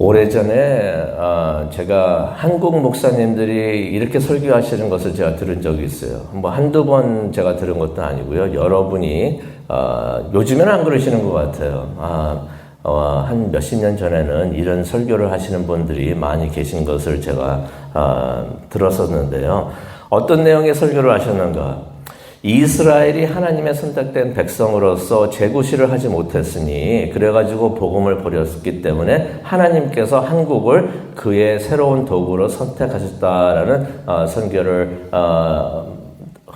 오래전에 어, 제가 한국 목사님들이 이렇게 설교하시는 것을 제가 들은 적이 있어요. 뭐 한두 번 제가 들은 것도 아니고요. 여러분이 어, 요즘에는 안 그러시는 것 같아요. 아, 어, 한 몇십 년 전에는 이런 설교를 하시는 분들이 많이 계신 것을 제가 어, 들었었는데요. 어떤 내용의 설교를 하셨는가? 이스라엘이 하나님의 선택된 백성으로서 재구시를 하지 못했으니 그래가지고 복음을 버렸기 때문에 하나님께서 한국을 그의 새로운 도구로 선택하셨다라는 어, 어,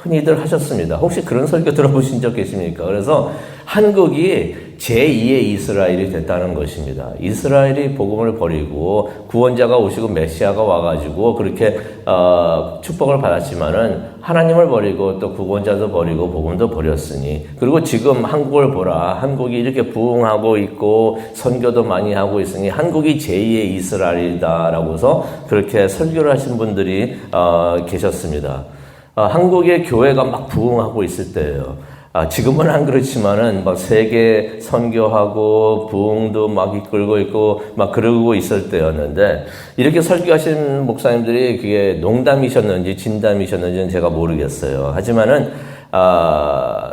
흔히들 하셨습니다. 혹시 그런 설교 들어보신 적 계십니까? 그래서 한국이 제2의 이스라엘이 됐다는 것입니다. 이스라엘이 복음을 버리고 구원자가 오시고 메시아가 와가지고 그렇게 어, 축복을 받았지만은 하나님을 버리고 또 구원자도 버리고 복음도 버렸으니 그리고 지금 한국을 보라 한국이 이렇게 부흥하고 있고 선교도 많이 하고 있으니 한국이 제2의 이스라엘이다라고서 그렇게 설교를 하신 분들이 어, 계셨습니다. 어, 한국의 교회가 막 부흥하고 있을 때예요. 아, 지금은 안 그렇지만은 막 세계 선교하고 부흥도 막 이끌고 있고 막 그러고 있을 때였는데 이렇게 설교하신 목사님들이 그게 농담이셨는지 진담이셨는지는 제가 모르겠어요. 하지만은 아,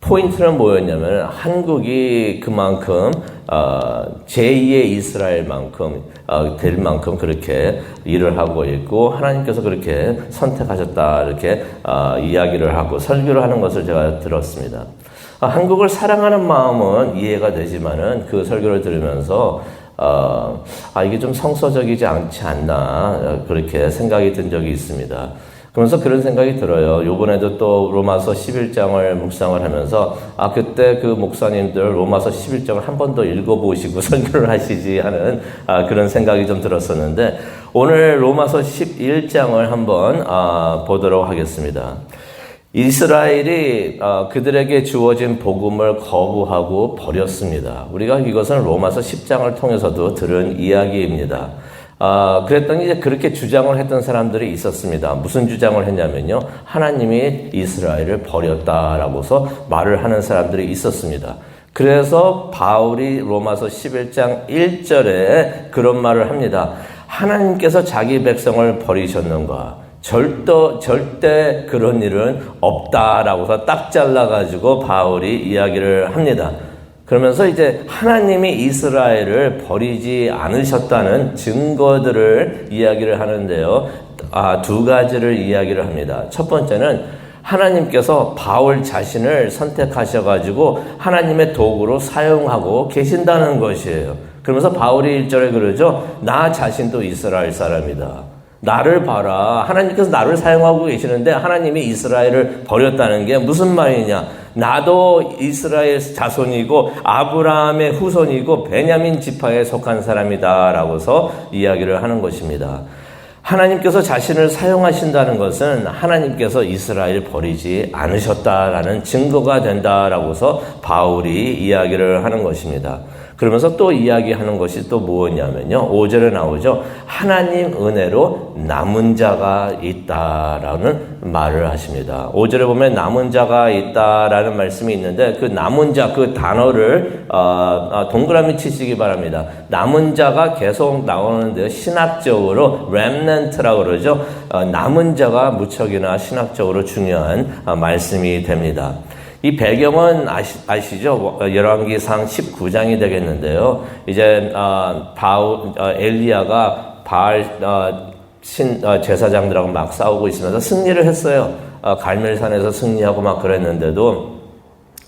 포인트는 뭐였냐면 한국이 그만큼 어, 제2의 이스라엘만큼 어, 될 만큼 그렇게 일을 하고 있고 하나님께서 그렇게 선택하셨다 이렇게 어, 이야기를 하고 설교를 하는 것을 제가 들었습니다. 아, 한국을 사랑하는 마음은 이해가 되지만은 그 설교를 들으면서 어, 아 이게 좀 성서적이지 않지 않나 그렇게 생각이 든 적이 있습니다. 그러면서 그런 생각이 들어요. 요번에도 또 로마서 11장을 묵상을 하면서 아 그때 그 목사님들 로마서 11장을 한 번 더 읽어보시고 설교를 하시지 하는 아, 그런 생각이 좀 들었었는데 오늘 로마서 11장을 한번 아, 보도록 하겠습니다. 이스라엘이 어, 그들에게 주어진 복음을 거부하고 버렸습니다. 우리가 이것은 로마서 10장을 통해서도 들은 이야기입니다. 아, 그랬더니 이제 그렇게 주장을 했던 사람들이 있었습니다. 무슨 주장을 했냐면요. 하나님이 이스라엘을 버렸다라고서 말을 하는 사람들이 있었습니다. 그래서 바울이 로마서 11장 1절에 그런 말을 합니다. 하나님께서 자기 백성을 버리셨는가? 절대, 절대 그런 일은 없다라고서 딱 잘라가지고 바울이 이야기를 합니다. 그러면서 이제 하나님이 이스라엘을 버리지 않으셨다는 증거들을 이야기를 하는데요. 아, 두 가지를 이야기를 합니다. 첫 번째는 하나님께서 바울 자신을 선택하셔가지고 하나님의 도구로 사용하고 계신다는 것이에요. 그러면서 바울이 1절에 그러죠. 나 자신도 이스라엘 사람이다. 나를 봐라. 하나님께서 나를 사용하고 계시는데 하나님이 이스라엘을 버렸다는 게 무슨 말이냐? 나도 이스라엘 자손이고 아브라함의 후손이고 베냐민 지파에 속한 사람이다라고서 이야기를 하는 것입니다. 하나님께서 자신을 사용하신다는 것은 하나님께서 이스라엘 버리지 않으셨다라는 증거가 된다라고서 바울이 이야기를 하는 것입니다. 그러면서 또 이야기하는 것이 또 무엇이냐면요. 5절에 나오죠. 하나님 은혜로 남은 자가 있다라는 말을 하십니다. 5절에 보면 남은 자가 있다라는 말씀이 있는데 그 남은 자 그 단어를 어, 어, 동그라미 치시기 바랍니다. 남은 자가 계속 나오는데 신학적으로 remnant라고 그러죠. 어, 남은 자가 무척이나 신학적으로 중요한 어, 말씀이 됩니다. 이 배경은 아시, 아시 죠? 열왕기상 19장이 되겠는데요. 이제 어, 바울 어, 엘리야가 바알 어, 신 어, 제사장들하고 막 싸우고 있으면서 승리를 했어요. 어, 갈멜산에서 승리하고 막 그랬는데도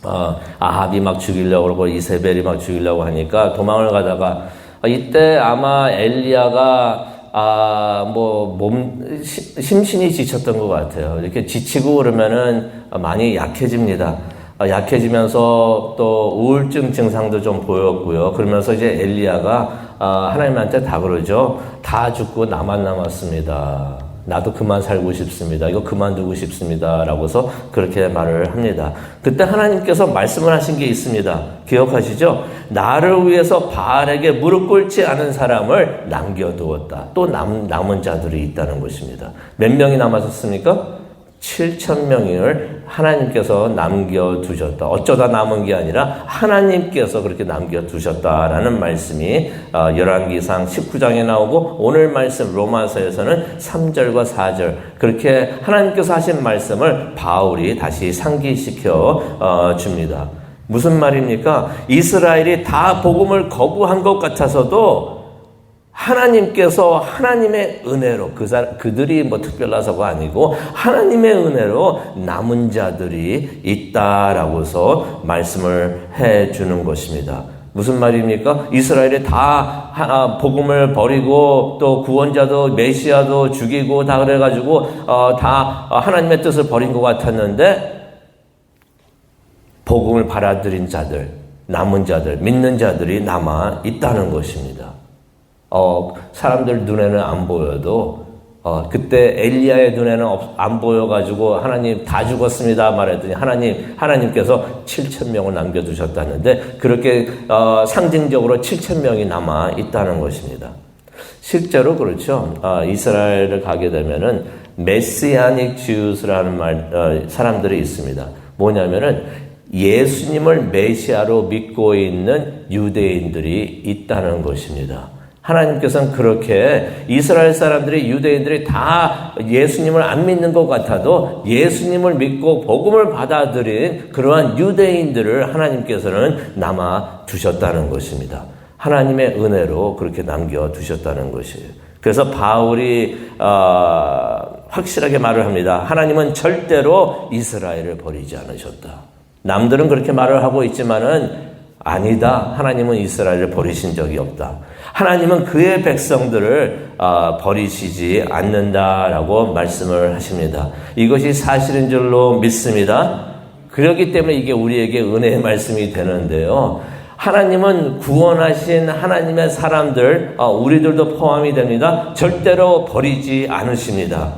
어, 아합이 막 죽이려고 그러고 이세벨이 막 죽이려고 하니까 도망을 가다가 어, 이때 아마 엘리야가 아, 뭐, 몸, 심신이 지쳤던 것 같아요. 이렇게 지치고 그러면은 많이 약해집니다. 아, 약해지면서 또 우울증 증상도 좀 보였고요. 그러면서 이제 엘리야가 아, 하나님한테 다 그러죠. 다 죽고 나만 남았습니다. 나도 그만 살고 싶습니다. 이거 그만두고 싶습니다. 라고서 그렇게 말을 합니다. 그때 하나님께서 말씀을 하신 게 있습니다. 기억하시죠? 나를 위해서 바알에게 무릎 꿇지 않은 사람을 남겨두었다. 또 남, 남은 자들이 있다는 것입니다. 몇 명이 남았었습니까? 7천 명을 하나님께서 남겨 두셨다. 어쩌다 남은 게 아니라 하나님께서 그렇게 남겨 두셨다라는 말씀이 어, 열왕기상 19장에 나오고 오늘 말씀 로마서에서는 3절과 4절 그렇게 하나님께서 하신 말씀을 바울이 다시 상기시켜 어, 줍니다. 무슨 말입니까? 이스라엘이 다 복음을 거부한 것 같아서도 하나님께서 하나님의 은혜로 그 사람 그들이 뭐 특별나서가 아니고 하나님의 은혜로 남은 자들이 있다라고서 말씀을 해 주는 것입니다. 무슨 말입니까? 이스라엘이 다 복음을 버리고 또 구원자도 메시아도 죽이고 다 그래가지고 어, 다 하나님의 뜻을 버린 것 같았는데 복음을 받아들인 자들, 남은 자들, 믿는 자들이 남아 있다는 것입니다. 어, 사람들 눈에는 안 보여도 어, 그때 엘리야의 눈에는 안 보여가지고 하나님 다 죽었습니다 말했더니 하나님 하나님께서 7천 명을 남겨두셨다는데 그렇게 어, 상징적으로 7천 명이 남아 있다는 것입니다. 실제로 그렇죠. 어, 이스라엘을 가게 되면은 메시아닉 주스라는 말 어, 사람들이 있습니다. 뭐냐면은 예수님을 메시아로 믿고 있는 유대인들이 있다는 것입니다. 하나님께서는 그렇게 이스라엘 사람들이 유대인들이 다 예수님을 안 믿는 것 같아도 예수님을 믿고 복음을 받아들인 그러한 유대인들을 하나님께서는 남아 두셨다는 것입니다. 하나님의 은혜로 그렇게 남겨 두셨다는 것이에요. 그래서 바울이 어, 확실하게 말을 합니다. 하나님은 절대로 이스라엘을 버리지 않으셨다. 남들은 그렇게 말을 하고 있지만은 아니다. 하나님은 이스라엘을 버리신 적이 없다. 하나님은 그의 백성들을 아, 버리시지 않는다라고 말씀을 하십니다. 이것이 사실인 줄로 믿습니다. 그렇기 때문에 이게 우리에게 은혜의 말씀이 되는데요. 하나님은 구원하신 하나님의 사람들, 아, 우리들도 포함이 됩니다. 절대로 버리지 않으십니다.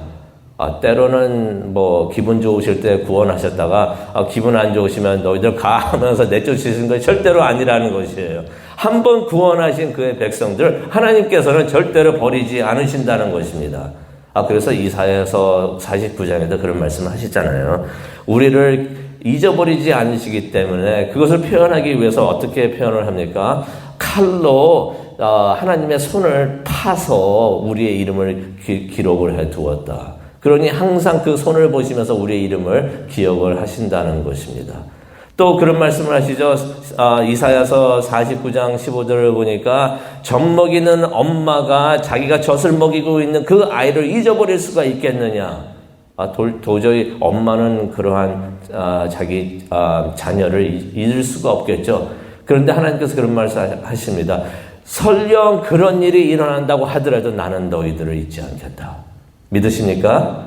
아, 때로는 뭐 기분 좋으실 때 구원하셨다가 아, 기분 안 좋으시면 너희들 가 하면서 내쫓으시는 것이 절대로 아니라는 것이에요. 한번 구원하신 그의 백성들 하나님께서는 절대로 버리지 않으신다는 것입니다. 아 그래서 이사야서 49장에도 그런 말씀을 하시잖아요. 우리를 잊어버리지 않으시기 때문에 그것을 표현하기 위해서 어떻게 표현을 합니까? 칼로 어, 하나님의 손을 파서 우리의 이름을 기, 기록을 해 두었다. 그러니 항상 그 손을 보시면서 우리의 이름을 기억을 하신다는 것입니다. 또 그런 말씀을 하시죠. 아, 이사야서 49장 15절을 보니까 젖 먹이는 엄마가 자기가 젖을 먹이고 있는 그 아이를 잊어버릴 수가 있겠느냐. 아, 도, 저히 엄마는 그러한 아, 자기 아, 자녀를 잊을 수가 없겠죠. 그런데 하나님께서 그런 말씀 하십니다. 설령 그런 일이 일어난다고 하더라도 나는 너희들을 잊지 않겠다. 믿으십니까?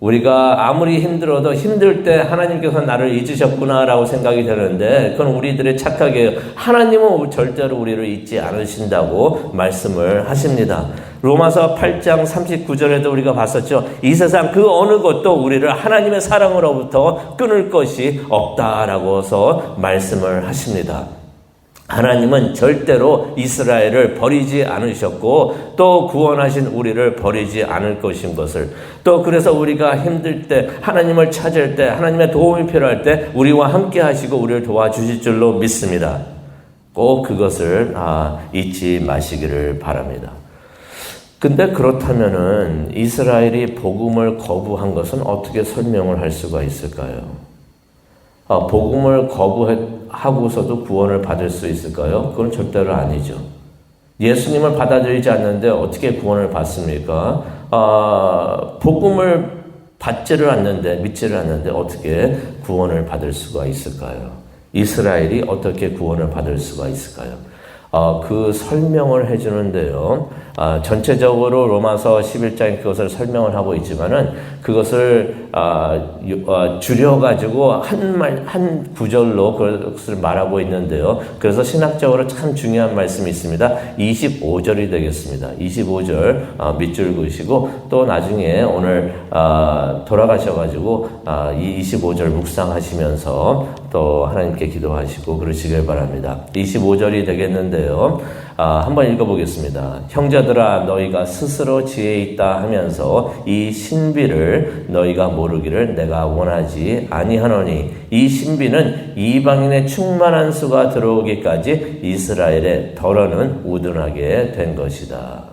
우리가 아무리 힘들어도 힘들 때 하나님께서 나를 잊으셨구나라고 생각이 되는데 그건 우리들의 착각이에요. 하나님은 절대로 우리를 잊지 않으신다고 말씀을 하십니다. 로마서 8장 39절에도 우리가 봤었죠. 이 세상 그 어느 것도 우리를 하나님의 사랑으로부터 끊을 것이 없다라고서 말씀을 하십니다. 하나님은 절대로 이스라엘을 버리지 않으셨고 또 구원하신 우리를 버리지 않을 것인 것을 또 그래서 우리가 힘들 때 하나님을 찾을 때 하나님의 도움이 필요할 때 우리와 함께 하시고 우리를 도와주실 줄로 믿습니다. 꼭 그것을 아, 잊지 마시기를 바랍니다. 근데 그렇다면은 이스라엘이 복음을 거부한 것은 어떻게 설명을 할 수가 있을까요? 어, 복음을 거부하고서도 구원을 받을 수 있을까요? 그건 절대로 아니죠. 예수님을 받아들이지 않는데 어떻게 구원을 받습니까? 어, 복음을 받지를 않는데, 믿지를 않는데 어떻게 구원을 받을 수가 있을까요? 이스라엘이 어떻게 구원을 받을 수가 있을까요? 어, 그 설명을 해주는데요. 아, 전체적으로 로마서 11장에 그것을 설명을 하고 있지만은 그것을 아, 아, 줄여가지고 한 말, 한 구절로 그것을 말하고 있는데요. 그래서 신학적으로 참 중요한 말씀이 있습니다. 25절이 되겠습니다. 25절 아, 밑줄 그시고 또 나중에 오늘 아, 돌아가셔가지고 아, 이 25절 묵상하시면서 또 하나님께 기도하시고 그러시길 바랍니다. 25절이 되겠는데 있는데요. 아, 한번 읽어보겠습니다. 형제 들아 너희가 스스로 지혜 있다 하면서 이 신비를 너희가 모르기를 내가 원하지 아니하노니 이 신비는 이방인의 충만한 수가 들어오기까지 이스라엘의 덜어는 우둔하게 된 것이다.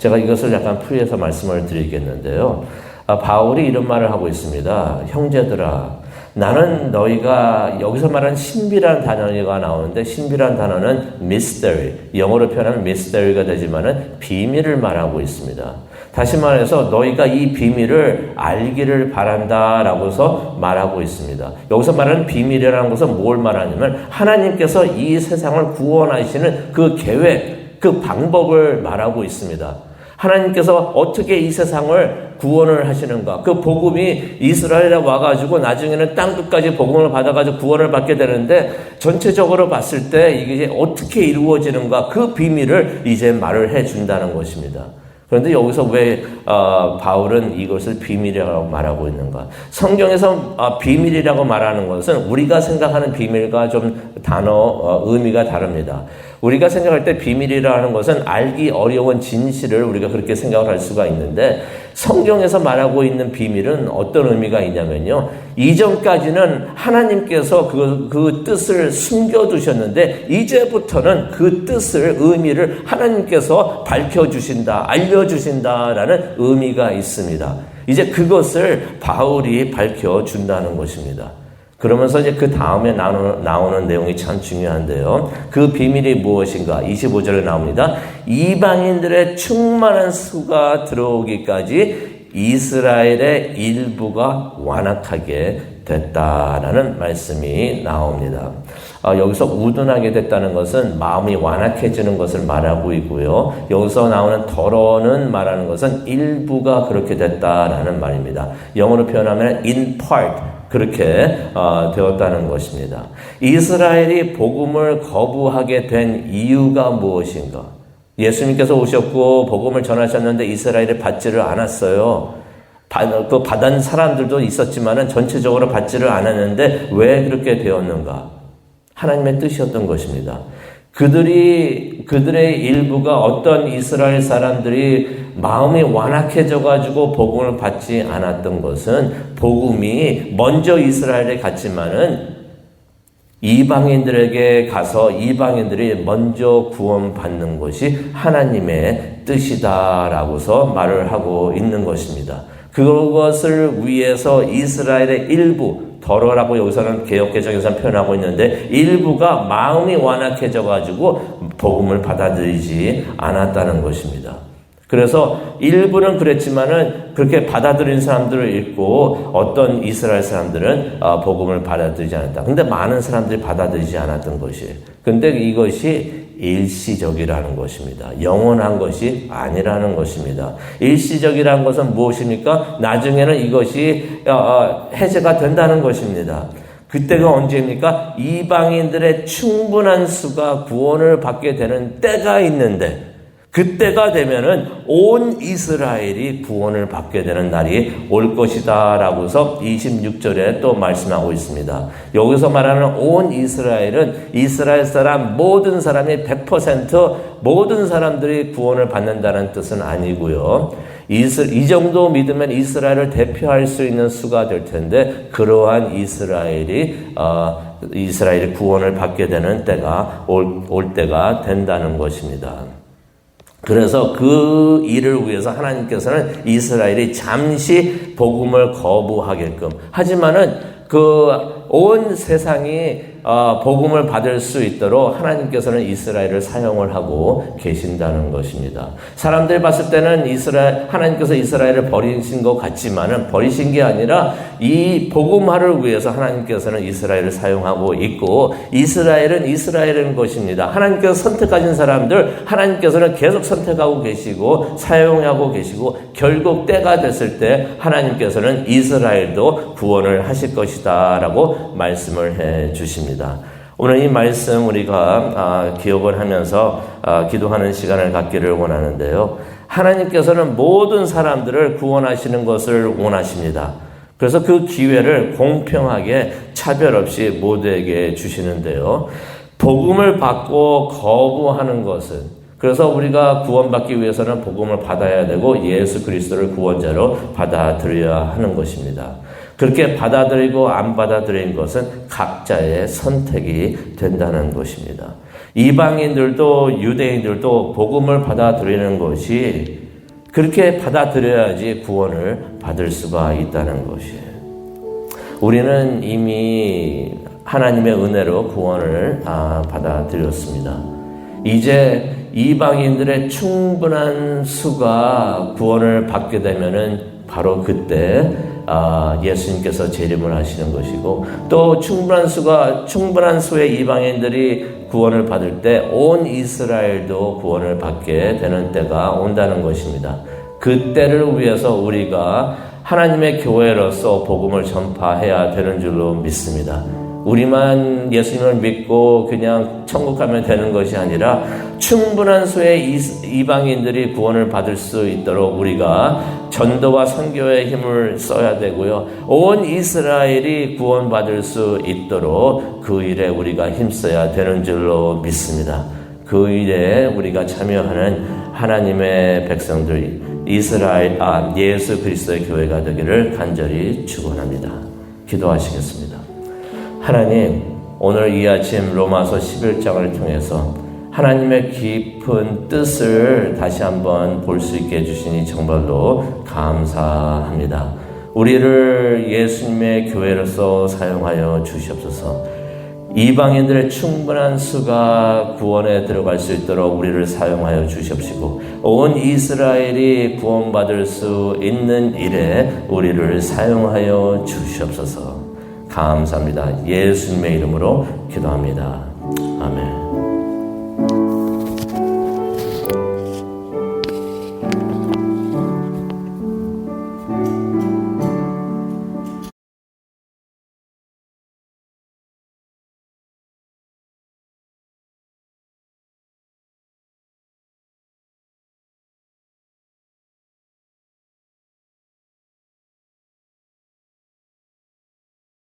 제가 이것을 약간 풀이해서 말씀을 드리겠는데요. 아, 바울이 이런 말을 하고 있습니다. 형제들아 나는 너희가 여기서 말하는 신비라는 단어가 나오는데 신비라는 단어는 mystery 영어로 표현하면 mystery가 되지만은 비밀을 말하고 있습니다. 다시 말해서 너희가 이 비밀을 알기를 바란다라고서 말하고 있습니다. 여기서 말하는 비밀이라는 것은 뭘 말하냐면 하나님께서 이 세상을 구원하시는 그 계획, 그 방법을 말하고 있습니다. 하나님께서 어떻게 이 세상을 구원을 하시는가. 그 복음이 이스라엘에 와가지고 나중에는 땅 끝까지 복음을 받아가지고 구원을 받게 되는데 전체적으로 봤을 때 이게 어떻게 이루어지는가 그 비밀을 이제 말을 해준다는 것입니다. 그런데 여기서 왜 어, 바울은 이것을 비밀이라고 말하고 있는가? 성경에서 어, 비밀이라고 말하는 것은 우리가 생각하는 비밀과 좀 단어 어, 의미가 다릅니다. 우리가 생각할 때 비밀이라는 것은 알기 어려운 진실을 우리가 그렇게 생각을 할 수가 있는데 성경에서 말하고 있는 비밀은 어떤 의미가 있냐면요. 이전까지는 하나님께서 그, 그 뜻을 숨겨두셨는데 이제부터는 그 뜻을, 의미를 하나님께서 밝혀주신다, 알려주신다라는 의미가 있습니다. 이제 그것을 바울이 밝혀준다는 것입니다. 그러면서 이제 그 다음에 나오는, 나오는 내용이 참 중요한데요. 그 비밀이 무엇인가? 25절에 나옵니다. 이방인들의 충만한 수가 들어오기까지 이스라엘의 일부가 완악하게 됐다라는 말씀이 나옵니다. 아, 여기서 우둔하게 됐다는 것은 마음이 완악해지는 것을 말하고 있고요. 여기서 나오는 덜어는 말하는 것은 일부가 그렇게 됐다라는 말입니다. 영어로 표현하면 in part 그렇게 어, 되었다는 것입니다. 이스라엘이 복음을 거부하게 된 이유가 무엇인가? 예수님께서 오셨고 복음을 전하셨는데 이스라엘이 받지를 않았어요. 그 받은 사람들도 있었지만은 전체적으로 받지를 않았는데 왜 그렇게 되었는가? 하나님의 뜻이었던 것입니다. 그들이 그들의 일부가 어떤 이스라엘 사람들이 마음이 완악해져 가지고 복음을 받지 않았던 것은 복음이 먼저 이스라엘에 갔지만은 이방인들에게 가서 이방인들이 먼저 구원받는 것이 하나님의 뜻이다라고서 말을 하고 있는 것입니다. 그것을 위해서 이스라엘의 일부 덜어라고 여기서는 개혁개정에서 표현하고 있는데 일부가 마음이 완악해져 가지고 복음을 받아들이지 않았다는 것입니다. 그래서 일부는 그랬지만은 그렇게 받아들인 사람들을 읽고 어떤 이스라엘 사람들은 어, 복음을 받아들이지 않았다. 근데 많은 사람들이 받아들이지 않았던 것이에요. 근데 이것이 일시적이라는 것입니다. 영원한 것이 아니라는 것입니다. 일시적이라는 것은 무엇입니까? 나중에는 이것이 어, 어, 해제가 된다는 것입니다. 그때가 언제입니까? 이방인들의 충분한 수가 구원을 받게 되는 때가 있는데 그때가 되면은 온 이스라엘이 구원을 받게 되는 날이 올 것이다 라고서 26절에 또 말씀하고 있습니다. 여기서 말하는 온 이스라엘은 이스라엘 사람 모든 사람이 100% 모든 사람들이 구원을 받는다는 뜻은 아니고요. 이 정도 믿으면 이스라엘을 대표할 수 있는 수가 될 텐데 그러한 이스라엘이 어, 이스라엘이 구원을 받게 되는 때가 올, 올 때가 된다는 것입니다. 그래서 그 일을 위해서 하나님께서는 이스라엘이 잠시 복음을 거부하게끔. 하지만은 그 온 세상이 어, 복음을 받을 수 있도록 하나님께서는 이스라엘을 사용을 하고 계신다는 것입니다. 사람들이 봤을 때는 이스라엘 하나님께서 이스라엘을 버리신 것 같지만은 버리신 게 아니라 이 복음화를 위해서 하나님께서는 이스라엘을 사용하고 있고 이스라엘은 이스라엘인 것입니다. 하나님께서 선택하신 사람들 하나님께서는 계속 선택하고 계시고 사용하고 계시고 결국 때가 됐을 때 하나님께서는 이스라엘도 구원을 하실 것이다라고 말씀을 해 주십니다. 있습니다. 오늘 이 말씀 우리가 아, 기억을 하면서 아, 기도하는 시간을 갖기를 원하는데요. 하나님께서는 모든 사람들을 구원하시는 것을 원하십니다. 그래서 그 기회를 공평하게 차별 없이 모두에게 주시는데요. 복음을 받고 거부하는 것은 그래서 우리가 구원받기 위해서는 복음을 받아야 되고 예수 그리스도를 구원자로 받아들여야 하는 것입니다. 그렇게 받아들이고 안 받아들이는 것은 각자의 선택이 된다는 것입니다. 이방인들도 유대인들도 복음을 받아들이는 것이 그렇게 받아들여야지 구원을 받을 수가 있다는 것이에요. 우리는 이미 하나님의 은혜로 구원을 아, 받아들였습니다. 이제 이방인들의 충분한 수가 구원을 받게 되면은 바로 그때 아, 예수님께서 재림을 하시는 것이고 또 충분한 수가 충분한 수의 이방인들이 구원을 받을 때 온 이스라엘도 구원을 받게 되는 때가 온다는 것입니다. 그 때를 위해서 우리가 하나님의 교회로서 복음을 전파해야 되는 줄로 믿습니다. 우리만 예수님을 믿고 그냥 천국 가면 되는 것이 아니라 충분한 수의 이방인들이 구원을 받을 수 있도록 우리가 전도와 선교의 힘을 써야 되고요. 온 이스라엘이 구원받을 수 있도록 그 일에 우리가 힘써야 되는 줄로 믿습니다. 그 일에 우리가 참여하는 하나님의 백성들 이스라엘 아 예수 그리스도의 교회가 되기를 간절히 축원합니다. 기도하시겠습니다. 하나님, 오늘 이 아침 로마서 11장을 통해서 하나님의 깊은 뜻을 다시 한번 볼 수 있게 해주시니 정말로 감사합니다. 우리를 예수님의 교회로서 사용하여 주시옵소서. 이방인들의 충분한 수가 구원에 들어갈 수 있도록 우리를 사용하여 주시옵시고 온 이스라엘이 구원받을 수 있는 일에 우리를 사용하여 주시옵소서. 감사합니다. 예수님의 이름으로 기도합니다. 아멘.